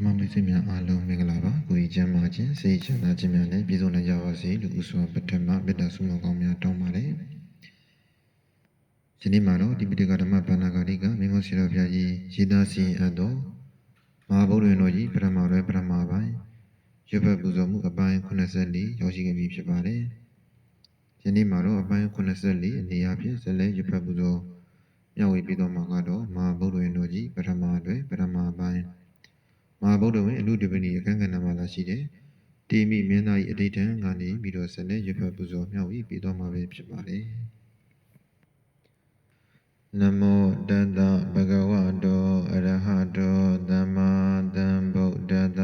ဓမ္မမိတ်ဆွေများအားလုံးမင်္ဂလာပါကိုကြီးချမ်းပါခြင်းစိတ်ချမ်းသာခြင်းများနဲ့ပြည့်စုံနိုင်ကြပါစေလို့ဥစွာပထမမေတ္တာဆုမကောင်းများတောင်းပါတယ်ဒီနေ့မှာတော့ဒီပိဋကဓမ္မဘာနာဂရိကမင်းကိုစီတော်ဘုရားကြီးရေးသားစီရင်အပ်တော်မဟာဗုဒ္ဓရင်တော်ကြီးပထမရဲပထမပိုင်းရွတ်ဖတ်ပူဇော်မှုအပိုင်း84ရောက်ရှိခဲ့ပြီဖြစ်ပါတယ်ဒီနေ့မှာတော့အပိုင်း84အနေအချင်းဇလဲရွတ်ဖတ်ပူဇော်မျှဝေပြီးတော့မှာကတော့မဟာဗုဒ္ဓရင်တော်ကြီးပထမတွင်ပထမပိုင်း မဟာဗုဒ္ဓဝင်အနုတပနိအခန်းကဏ္ဍမှာလာရှိတယ်။တေမိမင်းသား၏အဋိဌံကနေပြီးတော့ဆက်လက်ရွတ်ဖတ်ပူဇော်မြောက်ပြီးပြီးတော့မှာပဲဖြစ်ပါတယ်။နမောတတ္တဗဂဝတောအရဟတောသမ္မာသမ္ဗုဒ္ဓတ္တ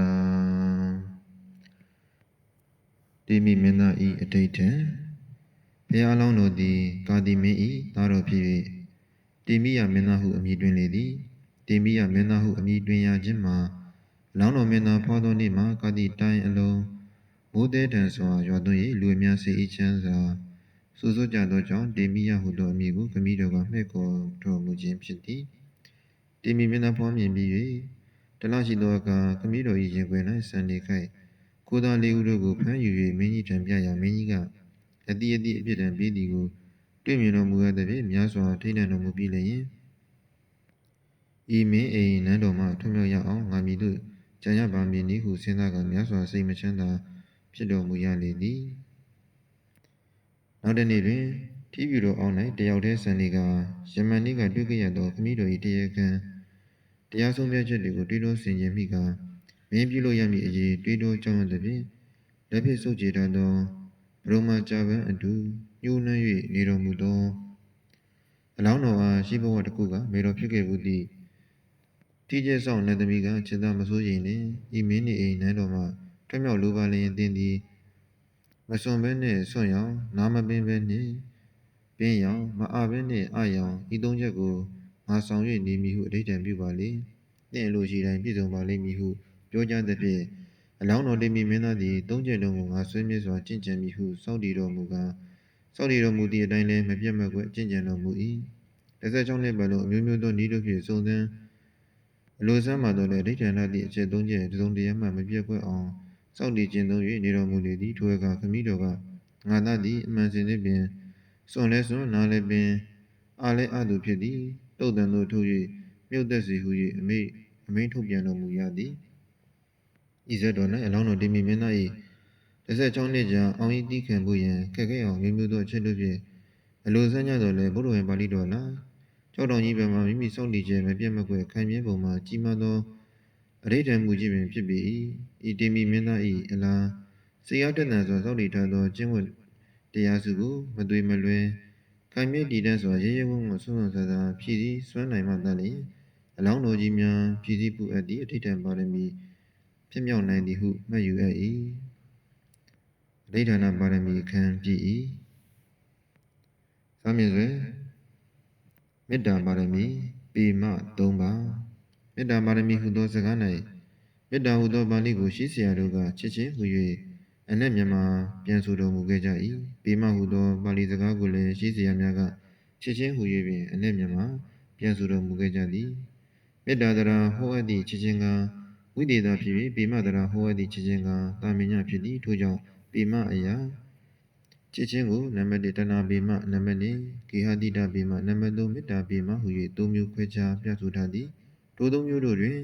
တေမိမင်းသား၏အဋိဌံဘုရားအလောင်းတို့သည်ကာတိမင်း၏သားတော်ဖြစ်၍တေမိယမင်းသားဟုအမည်တွင်လေသည်တေမိယမင်းသားဟုအမည်တွင်ရခြင်းမှာ လောင်းတော်မင်းသားဖွာသောနေ့မှာကာတိတိုင်းအလုံးမိုးတဲတန်စွာရွာသွင်း၍လူအများစေဤချမ်းစွာစူးစို့ကြသောကြောင့်တေမိယဟုသောအမည်ကိုခမည်းတော်ကမှဲ့ခေါ်တော်မူခြင်းဖြစ်သည်တေမိမင်းသားဖွားမြင်ပြီး၍တလရှိသောအခါခမည်းတော်၏ရင်ခွင်၌ဆန်နေခိုက်ကိုသားလေးဦးတို့ကိုဖမ်းယူ၍မင်းကြီးထံပြရာမင်းကြီးကအတိအတိအပြစ်ဒဏ်ပေးသည်ကိုတွေ့မြင်တော်မူရသည်ဖြင့်များစွာထိတ်လန့်တော်မူပြီးလျင်ဤမင်းအိမ်နန်းတော်မှထွံ့မြောက်ရအောင်ငါမည်တို့ ကြံရပါမည်နည်းဟုစဉ်းစားကမြတ်စွာစိတ်မချမ်းသာဖြစ်တော်မူရလေသည်နောက်တစ်နေ့တွင်ထီးပြူတော်အောင်၌တယောက်တည်းဆန်နေကယမန်နေ့ကတွေ့ခဲ့ရသောခမည်းတော်၏တရားခံတရားဆုံးဖြတ်ချက်တွေကိုတွေးတောဆင်ခြင်မိကမင်းပြုလို့ရမည်အရေးတွေးတောကြောင်းရသည်ဖြင့်လက်ဖြစ်စုပ်ကြည်တတ်သောဘရုံမာကြပန်းအတူညှိုးနှံ့၍နေတော်မူသောအလောင်းတော်အားရှိဘဝတစ်ခုကမေတော်ဖြစ်ခဲ့ဘူးသည့် တိကျဆောင်နတ်သမီးကခြေသားမစိုးရင်နှင့်ဤမင်းနေအိမ်နန်းတော်မှထွံ့မြောက်လိုပါလျင်တင်းသည်မစွန်ဘဲနှင့်စွန့်ရောင်နာမပင်ဘဲနှင့်ပင်ရောင်မအားဘဲနှင့်အရောင်ဤသုံးချက်ကိုငါဆောင်၍နေမည်ဟုအဋိဌံပြုပါလေတင့်လိုရှိတိုင်းပြည့်စုံပါလိမ့်မည်ဟုပြောကြားသဖြင့်အလောင်းတော်တိမီမင်းသားသည်သုံးချက်လုံးကိုငါဆွေးမြဲစွာကြင်ကြံမည်ဟုစောင့်တည်တော်မူကားစောင့်တည်တော်မူသည့်အတိုင်းလည်းမပြတ်မကွက်ကြင်ကြံတော်မူ၏တစ်ဆက်ချောင်းနှစ်ပတ်လုံးအမျိုးမျိုးသောဤတို့ဖြင့်စုံစမ်း အလိုဆန်းမှာတော့လေဒိဋ္ဌာဏသည့်အချက်သုံးချက်တစုံတရာမှမပြတ်ကွက်အောင်စောင့်တည်ခြင်းသုံး၍နေတော်မူလေသည်ထိုအခါခမည်းတော်ကငါသားသည်အမှန်စင်သည်ပင်စွန်လဲစွန်နားလဲပင်အားလဲအသူဖြစ်သည်တုတ်တန်တို့ထိုး၍မြုပ်သက်စီဟု၍အမိတ်အမိန်ထုတ်ပြန်တော်မူရသည်ဤဇက်တော်၌အလောင်းတော်တိမိမင်းသား၏တစ်ဆက်ချောင်းနှစ်ကြာအောင်ဤတိခံဖို့ရန်ခက်ခဲအောင်မျိုးမျိုးသောအချက်တို့ဖြင့်အလိုဆန်းကြတော်လဲဘုရားဝင်ပါဠိတော်လား ကြောက်တော်ကြီးဘက်မှမိမိစောင့်တည်ခြင်းမပြတ်မကွက်ခံမြဲပုံမှာကြီးမားသောအရိဋ္ဌံမှုကြီးပင်ဖြစ်ပေ၏ဤတေမီမင်းသား၏အလားစေရောက်တဲ့တန်စွာစောင့်တည်ထားသောကျင့်ဝတ်တရားစုကိုမသွေမလွင်ခံမြဲတည်တတ်စွာရဲရဲဝံ့ဝံ့ဆွမ်းဆွမ်းဆာဆာဖြည့်ဆည်းစွမ်းနိုင်မှသာလျှင်အလောင်းတော်ကြီးများဖြည့်ဆည်းပူအပ်သည့်အဋ္ဌံပါရမီဖြစ်မြောက်နိုင်သည်ဟုမှတ်ယူအပ်၏အဋ္ဌာဏပါရမီအခမ်းပြည့်၏သာမင်စွဲ မေတ္တာပါရမီပေမ၃ပါးမေတ္တာပါရမီဟုသောစကား၌မေတ္တာဟုသောပါဠိကိုရှိစရာတို့ကချစ်ချင်းဟူ၍အနက်မြန်မာပြန်ဆိုတော်မူခဲ့ကြ၏ပေမဟုသောပါဠိစကားကိုလည်းရှိစရာများကချစ်ချင်းဟူ၍ပင်အနက်မြန်မာပြန်ဆိုတော်မူခဲ့ကြသည်မေတ္တာတရာဟောအပ်သည့်ချစ်ချင်းကဝိတေသာဖြစ်ပြီးပေမတရာဟောအပ်သည့်ချစ်ချင်းကတာမင်ညဖြစ်သည်ထို့ကြောင့်ပေမအရာ ချစ်ချင်းကိုနံပါတ်1တဏှာပေမနံပါတ်2ကေဟတိတပေမနံပါတ်3မေတ္တာပေမဟု၍သုံးမျိုးခွဲခြားပြဆိုထားသည်ထိုသုံးမျိုးတို့တွင်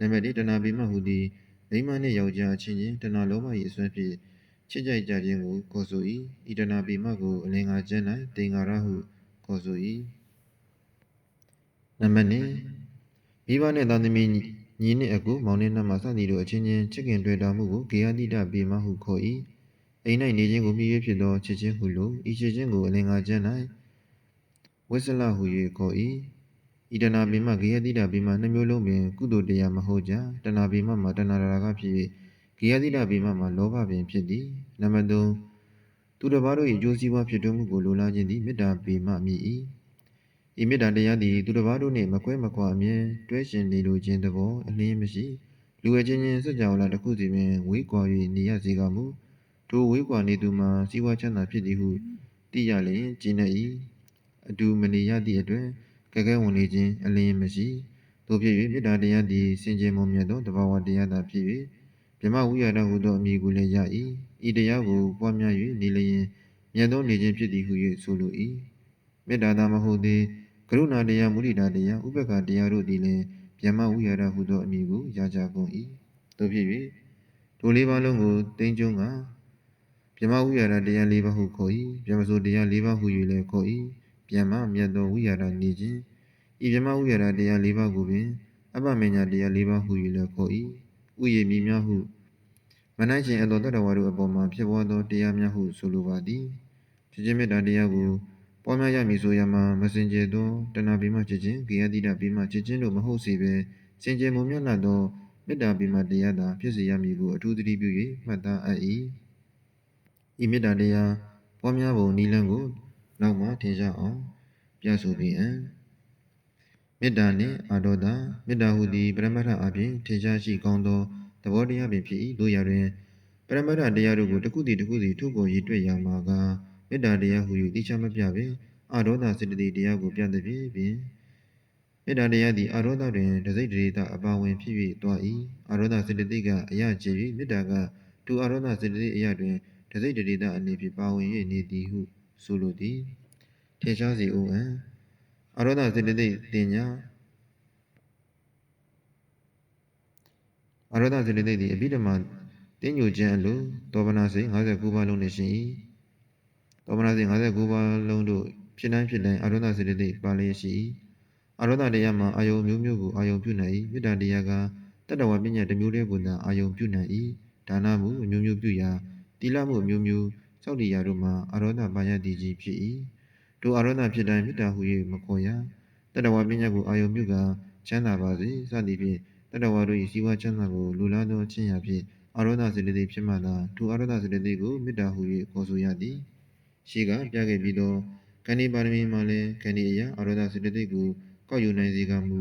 နံပါတ်1တဏှာပေမဟုသည်မိန်းမနှင့်ယောက်ျားအချင်းချင်းတဏှာလောဘ၏အစွမ်းဖြင့်ချစ်ကြိုက်ကြခြင်းကိုခေါ်ဆို၏ဤတဏှာပေမကိုအလင်္ကာကျမ်း၌တင်္ကာရဟုခေါ်ဆို၏နံပါတ်2မိဘနှင့်သားသမီးညီနှင့်အကိုမောင်နှင့်နှမစသည်တို့အချင်းချင်းချစ်ခင်တွေ့တာမှုကိုကေဟတိတပေမဟုခေါ်၏ အိမ်၌နေခြင်းကိုမြည်ရဖြစ်သောချစ်ချင်းဟုလိုဤချစ်ချင်းကိုအလင်္ကာကျမ်း၌ဝိဆလဟု၍ခေါ်၏ဤတဏဗိမဂေယတိတဗိမနှမျိုးလုံးပင်ကုသိုလ်တရားမဟုတ်ကြတဏဗိမမှာတဏရာဂဖြစ်၍ဂေယတိတဗိမမှာလောဘပင်ဖြစ်သည်နံပါတ်3သူတစ်ပါးတို့၏အကျိုးစီးပွားဖြစ်ထွန်းမှုကိုလိုလားခြင်းသည်မေတ္တာဗိမမြည်၏ဤမေတ္တာတရားသည်သူတစ်ပါးတို့နှင့်မကွဲမကွာအမြဲတွဲရှင်နေလိုခြင်းသဘောအလင်းမရှိလူဝဲချင်းချင်းစကြဝဠာတစ်ခုစီပင်ဝေးကွာ၍နေရစေကမူ ထိုဝေးကွာနေသူမှာစီးပွားချမ်းသာဖြစ်သည်ဟုသိရလျင်ကျင့်နေ၏အတူမနေရသည့်အတွက်ကဲကဲဝင်နေခြင်းအလင်းမရှိတို့ဖြစ်၍မေတ္တာတရားသည်စင်ကြယ်မွန်မြတ်သောတဘာဝတရားသာဖြစ်၍ဗြဟ္မဝိဟာရဟုသောအမည်ကိုလည်းရ၏ဤတရားကိုပွားများ၍နေလျင်မြတ်သောနေခြင်းဖြစ်သည်ဟု၍ဆိုလို၏မေတ္တာသာမဟုတ်သေးကရုဏာတရားမုဒိတာတရားဥပက္ခတရားတို့သည်လည်းဗြဟ္မဝိဟာရဟုသောအမည်ကိုရကြကုန်၏တို့ဖြစ်၍ထိုလေးပါးလုံးကိုတင်းကျုံက ဗြဟ္မဝိဟာရတရားလေးပါးဟုခေါ်၏ဗြဟ္မဆိုတရားလေးပါးဟု၍လည်းခေါ်၏ဗြဟ္မမြတ်သောဝိဟာရနေခြင်းဤဗြဟ္မဝိဟာရတရားလေးပါးကိုပင်အပ္ပမညာတရားလေးပါးဟု၍လည်းခေါ်၏ဥယျာဉ်မြည်များဟုမနိုင်ခြင်းအတော်တတ္တဝါတို့အပေါ်မှာဖြစ်ပေါ်သောတရားများဟုဆိုလိုပါသည်ချစ်ခြင်းမေတ္တာတရားကိုပွားများရမည်ဆိုရမှာမစင်ကြယ်သောတဏှာပိမှချစ်ခြင်း၊ကေယတိတပိမှချစ်ခြင်းတို့မဟုတ်စေဘဲစင်ကြယ်မုံမြတ်လာသောမေတ္တာပိမှတရားသာဖြစ်စေရမည်ကိုအထူးသတိပြု၍မှတ်သားအပ်၏ ဤမေတ္တာတရားပွားများပုံနိလန်းကိုနောက်မှထင်ရှားအောင် ပြဆိုပြီးအံ့မေတ္တာနှင့်အာဒေါသမေတ္တာဟုသည်ပရမတ္ထအပြင်ထင်ရှားရှိကောင်းသောသဘောတရားပင်ဖြစ်၏တို့ရတွင်ပရမတ္ထတရားတို့ကိုတစ်ခုတည်းတစ်ခုတည်းထုတ်ပေါ်ရည်တွေ့ရမှာကမေတ္တာတရားဟု၍သိချမပြပင်အာဒေါသစေတသိက်တရားကိုပြသဖြင့်ပင်မေတ္တာတရားသည်အာဒေါသတွင်တစိတ်တရေတအပါဝင်ဖြစ်၍သွား၏အာဒေါသစေတသိက်ကအယကျေ၍မေတ္တာကသူအာဒေါသစေတသိက်အရာတွင် တစိတ်တရေတအနေဖြင့်ပါဝင်၍နေသည်ဟုဆိုလိုသည်ထင်ရှားစေဦးအံ့အာရောဒစေတသိက်တင်ညာအာရောဒစေတသိက်သည်အဘိဓမ္မာတင်းညိုခြင်းအလိုတောပနာစိတ်59ပါးလုံးနှင့်ရှင်၏တောပနာစိတ်59ပါးလုံးတို့ဖြစ်တိုင်းဖြစ်တိုင်းအာရောဒစေတသိက်ပါလျက်ရှိ၏အာရောဒတရားမှာအာယုံမျိုးမျိုးကိုအာယုံပြုနိုင်၏မေတ္တာတရားကတတ္တဝပညာတစ်မျိုးတည်းကိုသာအာယုံပြုနိုင်၏ဒါနမှုအမျိုးမျိုးပြုရာ တိလမှုအမျိုးမျိုးစောက်တည်ရာတို့မှာအာရောဒပါယတိကြီးဖြစ်၏တို့အာရောဒဖြစ်တိုင်းမေတ္တာဟု၍မခေါ်ရတတ္တဝပညာကိုအာယုံပြုကချမ်းသာပါစေစသည်ဖြင့်တတ္တဝတို့၏စီဝါချမ်းသာကိုလူလားသောချင်းရာဖြင့်အာရောဒစေတသိက်ဖြစ်မှသာထိုအာရောဒစေတသိက်ကိုမေတ္တာဟု၍ခေါ်ဆိုရသည်ရှိကပြခဲ့ပြီးသောခန္ဒီပါရမီမှာလည်းခန္ဒီအရာအာရောဒစေတသိက်ကိုကောက်ယူနိုင်စေကမူ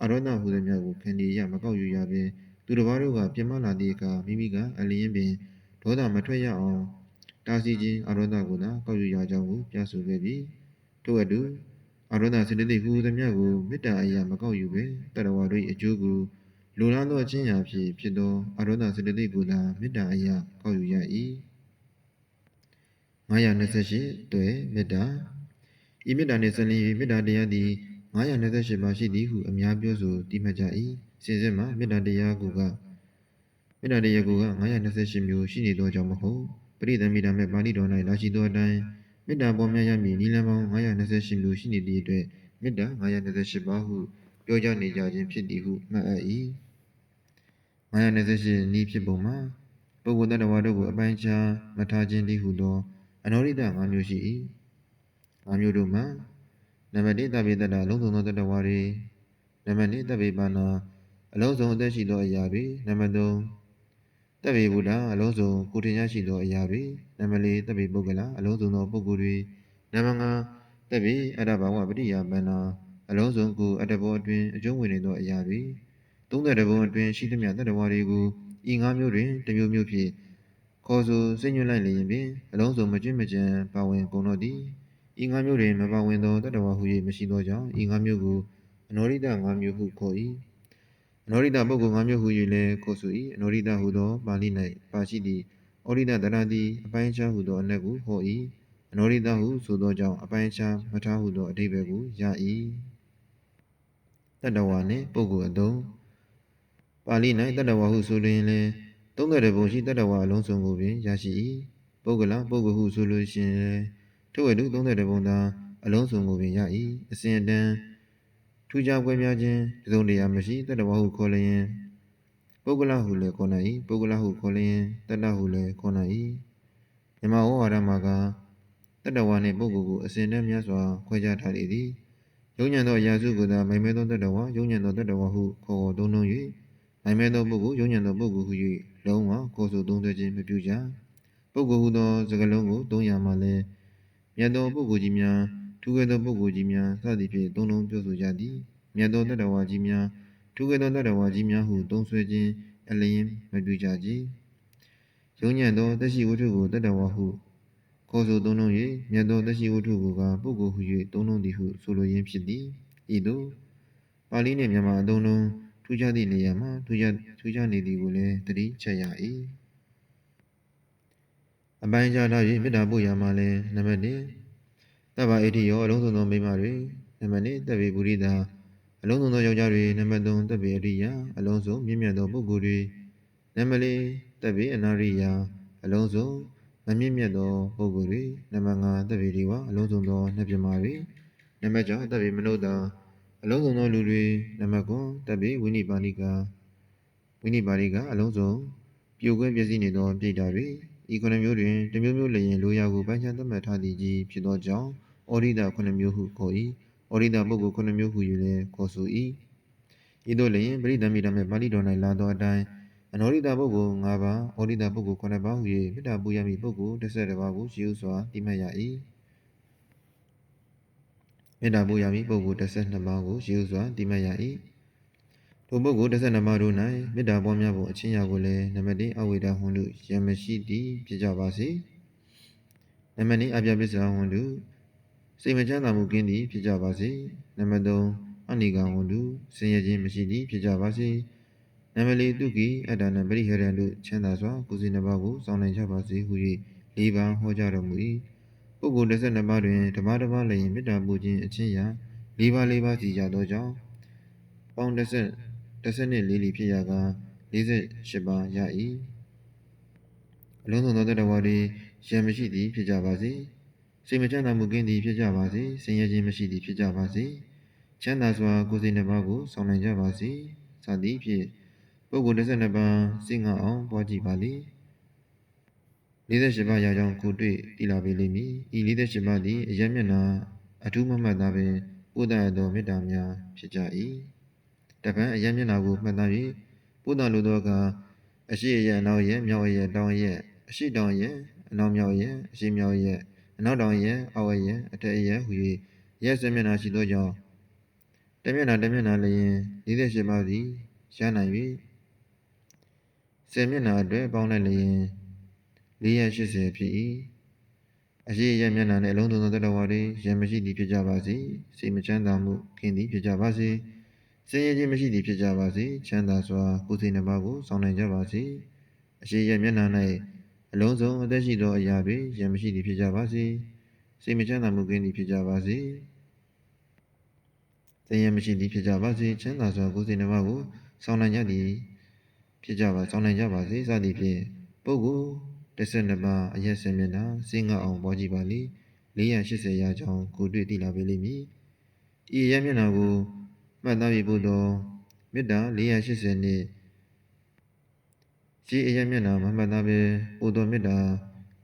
အာရောဒဟုသည်များကိုခန္ဒီအရာမကောက်ယူရဘဲသူတစ်ပါးတို့ကပြမလာသည့်အခါမိမိကအလျင်းပင် ဒေါသမထွက်ရအောင်တားဆီးခြင်းအာရောဒကိုသာကောက်ယူရကြောင်းကိုပြဆိုခဲ့ပြီးထို့အတူအာရောဒစေတသိက်ဟူသည်များကိုမေတ္တာအရာမကောက်ယူပဲတတဝါတို့၏အကျိုးကိုလူလားသောအချင်းရာဖြစ်ဖြစ်သောအာရောဒစေတသိက်ကိုသာမေတ္တာအရာကောက်ယူရ၏928တွယ်မေတ္တာဤမေတ္တာနှင့်ဆက်လျင်၍မေတ္တာတရားသည်928ပါးရှိသည်ဟုအများပြောဆိုတိမှတ်ကြ၏စင်စစ်မှာမေတ္တာတရားကိုက မေတ္တာတရားကိုက928မျိုးရှိနေသောကြောင့်မဟုတ်ပရိသမီတာမဲ့ပါဠိတော်၌လာရှိသောအတိုင်းမေတ္တာပေါ်များရမည်နိလန်ပေါင်း928မျိုးရှိနေသည့်အတွက်မေတ္တာ928ပါးဟုပြောကြနေကြခြင်းဖြစ်သည်ဟုမှတ်အပ်၏928နည်းဖြစ်ပုံမှာပုဂ္ဂိုလ်တ attva တို့ကိုအပိုင်းခြားမထားခြင်းတည်းဟုသောအနောရိတ5မျိုးရှိ၏5မျိုးတို့မှာနံပါတ်1တပိတ္တအလုံးစုံသောတ attva တွေနံပါတ်2တပိပါဏအလုံးစုံအသက်ရှိသောအရာတွေနံပါတ်3 တပိဗုဒ္ဓအလုံးစုံကိုထင်ရရှိသောအရာတွေနံပါတ်4တပိပုဂ္ဂလအလုံးစုံသောပုဂ္ဂိုလ်တွေနံပါတ်5တပိအတ္တဘာဝပရိယာပန္နာအလုံးစုံကိုအတ္တဘောအတွင်အကျုံးဝင်နေသောအရာတွေ30ဘုံအတွင်ရှိသမျှတတ္တဝါတွေကိုဤ၅မျိုးတွင်တစ်မျိုးမျိုးဖြင့်ခေါ်ဆိုစိတ်ညွှန်လိုက်လျင်ပင်အလုံးစုံမကျွင့်မကြံပါဝင်ကုန်တော့သည်ဤ၅မျိုးတွင်မပါဝင်သောတတ္တဝါဟု၍မရှိသောကြောင့်ဤ၅မျိုးကိုအနောရိတ၅မျိုးဟုခေါ်၏ အနောရိတပုဂ္ဂိုလ်၅မျိုးဟု၍လည်းခေါ်ဆို၏အနောရိတဟုသောပါဠိ၌ပါရှိသည့်ဩရိတတရတိအပိုင်းခြားဟုသောအနက်ကိုဟော၏အနောရိတဟုဆိုသောကြောင့်အပိုင်းခြားမထားဟုသောအဓိပ္ပာယ်ကိုရ၏တတ္တဝါနှင့်ပုဂ္ဂိုလ်အသုံးပါဠိ၌တတ္တဝါဟုဆိုလျင်လည်းသုံးတဲ့ဘုံရှိတတ္တဝါအလုံးစုံကိုပင်ရရှိ၏ပုဂ္ဂလပုဂ္ဂိုလ်ဟုဆိုလို့ရှိရင်လည်းထို့အတူသုံးတဲ့ဘုံသာအလုံးစုံကိုပင်ရ၏အစဉ်အတန်း ထူးခြားပွဲများခြင်းတစုံတရာမရှိတတ္တဝါဟုခေါ်လျင်ပုဂ္ဂလဟုလည်းခေါ်နိုင်၏ပုဂ္ဂလဟုခေါ်လျင်တတ္တဟုလည်းခေါ်နိုင်၏မြမဝါဒမှာကတတ္တဝါနှင့်ပုဂ္ဂိုလ်ကိုအစဉ်တန်းများစွာခွဲခြားထားလေသည်ယုံညံသောအရာစုကိုသာမိုင်မဲသောတတ္တဝါယုံညံသောတတ္တဝါဟုခေါ်ခေါ်သုံးလုံး၍မိုင်မဲသောပုဂ္ဂိုလ်ယုံညံသောပုဂ္ဂိုလ်ဟု၍လုံးဝခေါ်ဆိုသုံးသွဲခြင်းမပြုကြပုဂ္ဂိုလ်ဟုသောစကားလုံးကိုသုံးရမှာလဲမြတ်သောပုဂ္ဂိုလ်ကြီးများ ထူးကဲသောပုဂ္ဂိုလ်ကြီးများစသည်ဖြင့်သုံးလုံးပြောဆိုကြသည်မြတ်သောတတ္တဝါကြီးများထူးကဲသောတတ္တဝါကြီးများဟုသုံးဆွဲခြင်းအလျင်မပြုကြကြယုံညံသောသက်ရှိဝတ္ထုကိုတတ္တဝါဟုခေါ်ဆိုသုံးလုံး၍မြတ်သောသက်ရှိဝတ္ထုကိုကပုဂ္ဂိုလ်ဟု၍သုံးလုံးသည်ဟုဆိုလိုရင်းဖြစ်သည်ဤသို့ပါပါဠိနှင့်မြန်မာအသုံးလုံးထူးခြားသည့်နေရာမှာထူးခြားထူးခြားနေသည်ကိုလည်းသတိချက်ရ၏အပိုင်းခြားထား၍မေတ္တာပို့ရမှာလည်းနံပါတ်1 တဗ္ဗအေတိယောအလုံးစုံသောမိန်းမတွေနံပါတ်2တဗ္ဗေပုရိသအလုံးစုံသောယောက်ျားတွေနံပါတ်3တဗ္ဗေအရိယအလုံးစုံမြင့်မြတ်သောပုဂ္ဂိုလ်တွေနံပါတ်4တဗ္ဗေအနာရိယအလုံးစုံမမြင့်မြတ်သောပုဂ္ဂိုလ်တွေနံပါတ်5တဗ္ဗေဒီဝအလုံးစုံသောနတ်ပြမာတွေနံပါတ်6တဗ္ဗေမနုဿာအလုံးစုံသောလူတွေနံပါတ်9တဗ္ဗေဝိနိပါဏိကာဝိနိပါဏိကာအလုံးစုံပြိုကွဲပြည့်စည်နေသောပြိတ္တာတွေဤခုနှစ်မျိုးတွင်တစ်မျိုးမျိုးလျင်လိုရာကိုပိုင်းခြားသတ်မှတ်ထားသည်ကြီးဖြစ်သောကြောင့် ဩရိဒခုနှစ်မျိုးဟုခေါ်၏ဩရိဒပုဂ္ဂိုလ်ခုနှစ်မျိုးဟု၍လည်းခေါ်ဆို၏ဤသို့လျင်ပရိသမိတမေပါဠိတော်၌လာသောအတိုင်းအနောရိဒပုဂ္ဂိုလ်၅ပါးဩရိဒပုဂ္ဂိုလ်9ပါးဟု၍မေတ္တာပူရမည့်ပုဂ္ဂိုလ်12ပါးကိုရှိဥစွာတိမှတ်ရ၏မေတ္တာပူရမည့်ပုဂ္ဂိုလ်12ပါးကိုရှိဥစွာတိမှတ်ရ၏ထိုပုဂ္ဂိုလ်12ပါးတို့၌မေတ္တာပွားများဖို့အချင်းရာကိုလည်းနံပါတ်1အဝိဒါဟွန်တို့ယံမရှိသည်ဖြစ်ကြပါစေနံပါတ်2အပြပစ္စယဟွန်တို့ စိတ်မချမ်းသာမှုကင်းသည်ဖြစ်ကြပါစေနံပါတ်3အနိကဟွန်တို့ဆင်းရဲခြင်းမရှိသည်ဖြစ်ကြပါစေနံပါတ်4တုကိအတ္တနံပရိဟရံတို့ချမ်းသာစွာကုသိုလ်နှစ်ပါးကိုစောင့်နိုင်ကြပါစေဟု၍၄ပါးဟောကြားတော်မူ၏ပုဂ္ဂိုလ်12ပါးတွင်ဓမ္မတစ်ပါးလည်းမေတ္တာပူခြင်းအချင်းရာ၄ပါး၄ပါးစီရသောကြောင့်ပေါင်း10 14လီဖြစ်ရာက48ပါးရ၏အလုံးစုံသောတတဝါတွေရံမရှိသည်ဖြစ်ကြပါစေ စိတ်မချမ်းသာမှုကင်းသည်ဖြစ်ကြပါစေဆင်းရဲခြင်းမရှိသည်ဖြစ်ကြပါစေချမ်းသာစွာကိုယ်စိတ်နှစ်ပါးကိုဆောင်နိုင်ကြပါစေစသည်ဖြင့်ပုဂ္ဂိုလ်12ပါးစိတ်ငါအောင်ပွားကြည့်ပါလိ48ပါးရာကြောင့်ကိုတွေ့တည်လာပေလိမ့်မည်ဤ48ပါးသည်အယက်မျက်နာအထူးမမှတ်သားပင်ဥဒ္ဒရသောမေတ္တာများဖြစ်ကြ၏တပံအယက်မျက်နာကိုမှတ်သား၍ပုဒ္ဒလိုသောကအရှိအယက်အနောက်အယက်မြောက်အယက်တောင်အယက်အရှိတောင်အယက်အနောက်မြောက်အယက်အရှိမြောက်အယက် အနောက်တောင်အယက်အောက်အယက်အထက်အယက်ဟူ၍ရက်စမျက်နာရှိသောကြောင့်တမျက်နာတမျက်နာလျင်48ပါးသည်ရနိုင်၍10မျက်နာအတွက်ပေါင်းလိုက်လျင်480ဖြစ်၏အရှိရမျက်နာနှင့်အလုံးစုံသောတတဝါတွေရံမရှိသည်ဖြစ်ကြပါစေစိတ်မချမ်းသာမှုခင်းသည်ဖြစ်ကြပါစေဆင်းရဲခြင်းမရှိသည်ဖြစ်ကြပါစေချမ်းသာစွာကိုယ်စိတ်နှပါကိုဆောင်နိုင်ကြပါစေအရှိရမျက်နာ၌ အလုံးစုံအသက်ရှိသောအရာတွေရံမရှိသည်ဖြစ်ကြပါစေစိတ်မချမ်းသာမှုကင်းသည်ဖြစ်ကြပါစေဆင်းရဲမရှိသည်ဖြစ်ကြပါစေချမ်းသာစွာကိုယ်စိတ်နှပါကိုဆောင်နိုင်ကြသည်ဖြစ်ကြပါဆောင်နိုင်ကြပါစေစသည်ဖြင့်ပုဂ္ဂိုလ်12ပါးအရက်စင်မျက်နှာစင်ငါအောင်ပေါ်ကြည့်ပါလိ480ရာကြောင်းကိုတွေ့သိလာပေလိမ့်မည်ဤရက်မျက်နှာကိုမှတ်သားပြီးဖို့သောမေတ္တာ480နှင့် ရှိအရက်မျက်နှာမမှတ်သားပဲပို့သောမေတ္တာ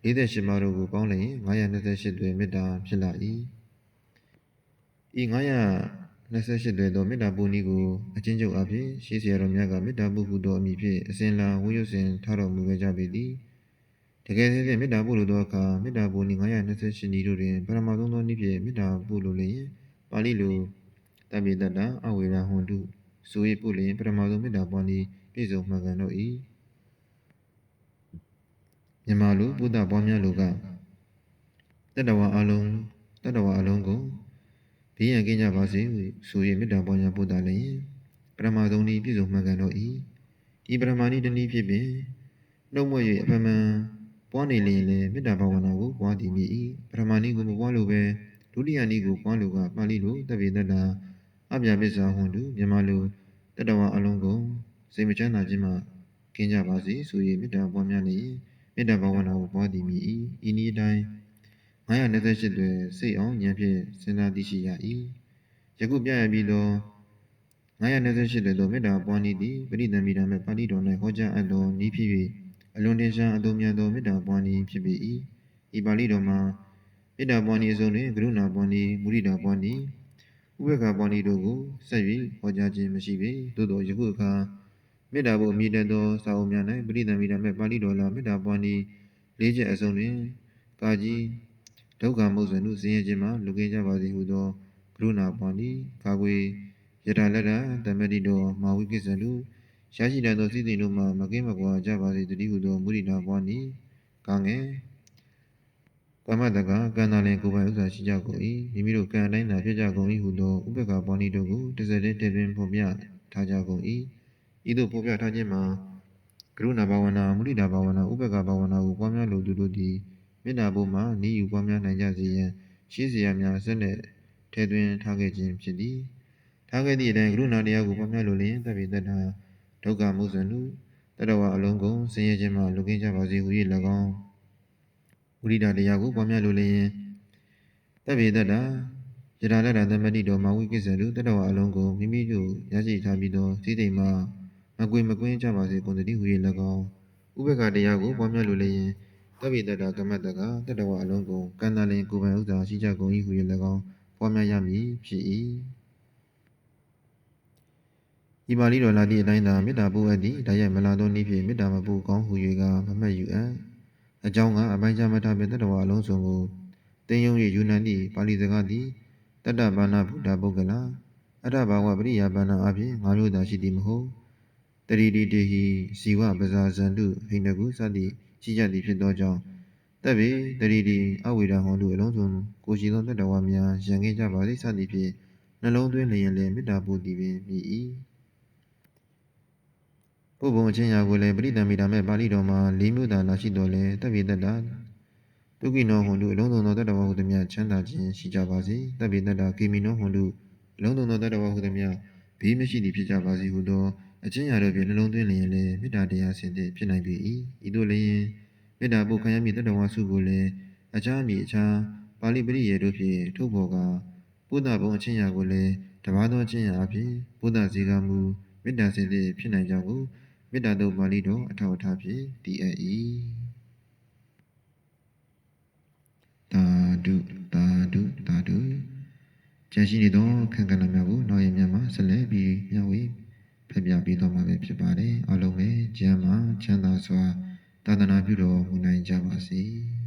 48ပါးတို့ကိုပေါင်းလျင်928တွင်မေတ္တာဖြစ်လာ၏ဤ928တွင်သောမေတ္တာပူနည်းကိုအချင်းချုပ်အဖြစ်ရှေးဆရာတော်များကမေတ္တာပူဟုသောအမည်ဖြင့်အစဉ်လာဝိရုစဉ်ထားတော်မူခဲ့ကြပေသည်တကယ်တည်းမေတ္တာပို့လိုသောအခါမေတ္တာပို့နည်း928နည်းတို့တွင်ပရမသုံးသောနည်းဖြင့်မေတ္တာပို့လိုလျင်ပါဠိလိုတပိတတအဝေရဟွန်တုဆို၏ပို့လျင်ပရမသုံးမေတ္တာပွားနည်းပြည့်စုံမှန်ကန်တော့၏ မြန်မာလူဘုဒ္ဓပွားများလူကတတဝါအလုံးတတဝါအလုံးကိုဘေးရန်ကင်းကြပါစေဟုဆို၍မေတ္တာပွားများပို့တာလျင်ပရမသုံးနည်းပြည့်စုံမှန်ကန်တော့၏ဤပရမဏိတနည်းဖြစ်ပင်နှုတ်မွေ့၍အပမန်ပွားနေလျင်လည်းမေတ္တာဘာဝနာကိုပွားတည်မိ၏ပရမဏိကိုမပွားလို့ပဲဒုတိယနည်းကိုပွားလို့ကပါဠိလိုတပိတတအပြပစ္စာဟွန်တုမြန်မာလိုတတဝအလုံးကိုစိတ်မချမ်းသာခြင်းမှကင်းကြပါစေဆို၍မေတ္တာပွားများလျင် မေတ္တာဘာဝနာကိုပွားတည်မိ၏ဤနည်းတိုင်း928တွင်စိတ်အောင်ဉာဏ်ဖြင့်စဉ်းစားသိရှိရ၏ယခုပြရပြီးသော928တွင်သောမေတ္တာပွားနည်းသည်ပရိသံမိတာမဲ့ပါဠိတော်၌ဟောကြားအပ်သောနည်းဖြစ်၍အလွန်တင်ရှားအသုံးများသောမေတ္တာပွားနည်းဖြစ်ပေ၏ဤပါဠိတော်မှာမေတ္တာပွားနည်းအစုံတွင်ကရုဏာပွားနည်းမုဒိတာပွားနည်းဥပ္ပခါပွားနည်းတို့ကိုဆက်၍ဟောကြားခြင်းမရှိပေသို့သောယခုအခါ မေတ္တာဘုအမိတတ်သောစာအုပ်များ၌ပရိသံမိတာမဲ့ပါဠိတော်လာမေတ္တာပွားနည်းလေးချက်အစုံတွင်ကာကြီးဒုက္ခမုတ်ဆွေတို့ဆင်းရဲခြင်းမှလူကင်းကြပါစေဟုသောကရုဏာပွားနည်းကာကွယ်ယထာလက်တာတမတိတော်မာဝိကိစ္စလူရရှိတတ်သောစိတ်သိတို့မှမကင်းမကွာကြပါစေတည်းဟုသောမုဒိတာပွားနည်းကာငယ်ကာမ္မတကကံသာလင်ကိုယ်ပိုင်ဥစ္စာရှိကြကုန်၏မိမိတို့ကံအတိုင်းသာဖြစ်ကြကုန်၏ဟုသောဥပ္ပကပေါဏိတို့ကိုတစ်စက်တည်းတည်တွင်ဖော်ပြထားကြကုန်၏ ဤသို့ဖော်ပြထားခြင်းမှာကရုဏာဘာဝနာမုဒိတာဘာဝနာဥပ္ပကဘာဝနာကိုပွားများလိုသူတို့သည်မေတ္တာဘုံမှာဤယူပွားများနိုင်ကြစေရန်ရှိစေရများဆက်လက်ထည့်သွင်းထားခဲ့ခြင်းဖြစ်သည်ထားခဲ့သည့်အတိုင်းကရုဏာတရားကိုပွားများလိုလျင်တပ်ပိတ္တာဒုက္ခမုဇ္ဇနုတတဝအလုံးကုန်ဆင်းရဲခြင်းမှလွတ်ကင်းကြပါစေဟု၍၎င်းဝိရိဒတရားကိုပွားများလိုလျင်တပ်ပေတ္တာယထာလက်တာသမတိတော်မဝိကိစ္စတုတတဝအလုံးကိုမိမိတို့ရရှိထားပြီးသောစိတ်တိမ်မှာ မကွေမကွင်းကြပါစေကုန်တည်းဟူ၍၎င်းဥပက္ခတရားကိုပွားများလိုလျင်တပ်ပေတ္တာကမ္မတကတတဝအလုံးကိုကန္တလင်ကိုယ်ပိုင်ဥစ္စာရှိကြကုန်၏ဟူ၍၎င်းပွားများရမည်ဖြစ်၏ဤပါဠိတော်လာသည့်အတိုင်းသာမေတ္တာပို့အပ်သည်ဒါရိုက်မလာသောနည်းဖြင့်မေတ္တာမပို့ကောင်းဟူ၍ကမမှတ်ယူအပ်အကြောင်းကအပိုင်းခြားမထားပေတတ္တဝါအလုံးစုံကိုတင်းယုံ၍ယူနန်သည့်ပါဠိစကားသည်တတ္တဘာနာဗုဒ္ဓပုဂ္ဂလာအတ္တဘာဝပရိယာဘာနာအပြင်ငါမျိုးသာရှိသည်မဟုတ် တတိတိတေဟိဇီဝပဇာဇန္တုဟိနကုစသည်ရှိကြသည်ဖြစ်သောကြောင့်တပ်ပေတတိတိအဝိဒဟောတုအလုံးစုံကိုရှိသောတတ္တဝါများရန်ခဲ့ကြပါသည်စသည်ဖြင့်နှလုံးသွင်းလျင်လည်းမေတ္တာပို့သည်ပင်မြည်၏ပုဗ္ဗုံအချင်းရာကိုလည်းပရိသံမိတာမဲ့ပါဠိတော်မှာ၄မျိုးသာလာရှိတော်လဲတပ်ပေတတ္တာဒုက္ခိနောဟွန်တုအလုံးစုံသောတတ္တဝါဟုသည်များချမ်းသာခြင်းရှိကြပါစေတပ္ပိတတ္တကေမိနောဟွန်တုအလုံးစုံသောတတ္တဝါဟုသည်များဘေးမရှိသည်ဖြစ်ကြပါစေဟုသော အချင်းရာတို့ဖြင့်နှလုံးသွင်းလျင်လည်းမေတ္တာတရားဆင်သည့်ဖြစ်နိုင်ပေ၏ဤသို့လျင်မေတ္တာပုခံရမည့်တတ္တဝါစုကိုလည်းအခြားမည်အခြားပါဠိပရိယေတို့ဖြင့်ထုတ်ဖော်ကာပုဒ္ဒဘုံအချင်းရာကိုလည်းတပါးသောအချင်းရာအဖြစ်ပုဒ္ဒဇေကမူမေတ္တာဆင်သည့်ဖြစ်နိုင်ကြောင်းကိုမေတ္တာတုပါဠိတော်အထောက်အထားဖြင့်တည်အပ်၏သာဓုသာဓုသာဓုကျန်ရှိနေသောခံကဏ္ဍများကိုနောက်ရည်များမှာဆက်လက်ပြီးမျှဝေ ဖျက်ပြပေးသွားမှာပဲဖြစ်ပါတယ်အလုံးပဲကျမ်းမှာချမ်းသာစွာသာသနာပြုတော်မူနိုင်ကြပါစေ။